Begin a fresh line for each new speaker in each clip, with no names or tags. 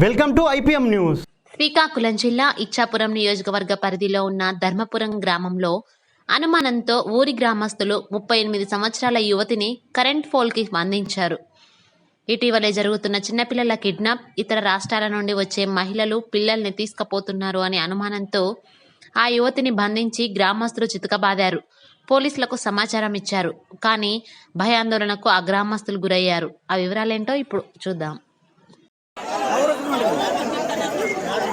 Welcome to IPM news.
Srikakulam జిల్లా ఇచ్చాపురం నియోజకవర్గ పరిధిలో ఉన్న ధర్మపురం గ్రామంలో అనుమానంతో ఊరి గ్రామస్తులు ముప్పై ఎనిమిది సంవత్సరాల యువతిని కరెంట్ ఫోల్కి అందించారు ఇటీవలే జరుగుతున్న చిన్నపిల్లల కిడ్నాప్ ఇతర రాష్ట్రాల నుండి వచ్చే మహిళలు పిల్లల్ని తీసుకుపోతున్నారు అనే అనుమానంతో ఆ యువతిని బంధించి గ్రామస్తులు చితకబాదారు. పోలీసులకు సమాచారం ఇచ్చారు కానీ భయాందోళనకు ఆ గ్రామస్తులు గురయ్యారు. ఆ వివరాలేంటో ఇప్పుడు చూద్దాం.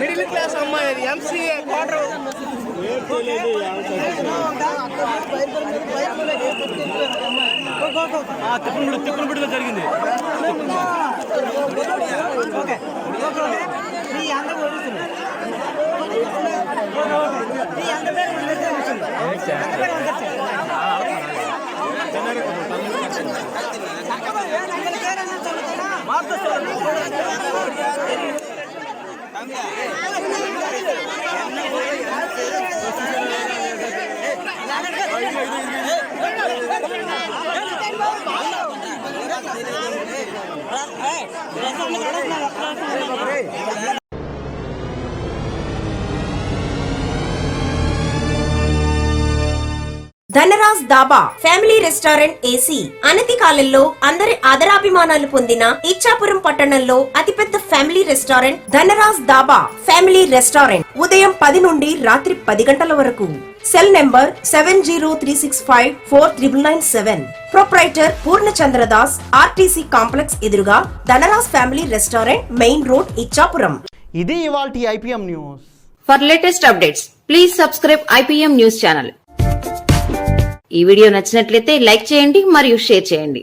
మిడిల్ క్లాస్ అమ్మాయి ఎంసీఏ క్వార్టర్
తిప్పలపూడి తిప్పలపూడిలో జరిగింది.
ஏய் Dhanraj Dhaba family restaurant AC అనతి కాలంలో అందరి ఆదరాభిమానాలు పొందిన ఇచ్చాపురం పట్టణంలో అతిపెద్ద family restaurant Dhanraj Dhaba family restaurant. ఉదయం పది నుండి రాత్రి పది గంటల వరకు. Cell number seven zero three six five four triple nine seven. Proprietor Purnachandradas RTC complex ఎదురుగా Dhanraj family restaurant main road Ichchapuram.
ఇది ఇవాల్టి IPM news.
For latest updates, please subscribe IPM news channel ఈ వీడియో నచ్చినట్లయితే లైక్ చేయండి మరియు షేర్ చేయండి.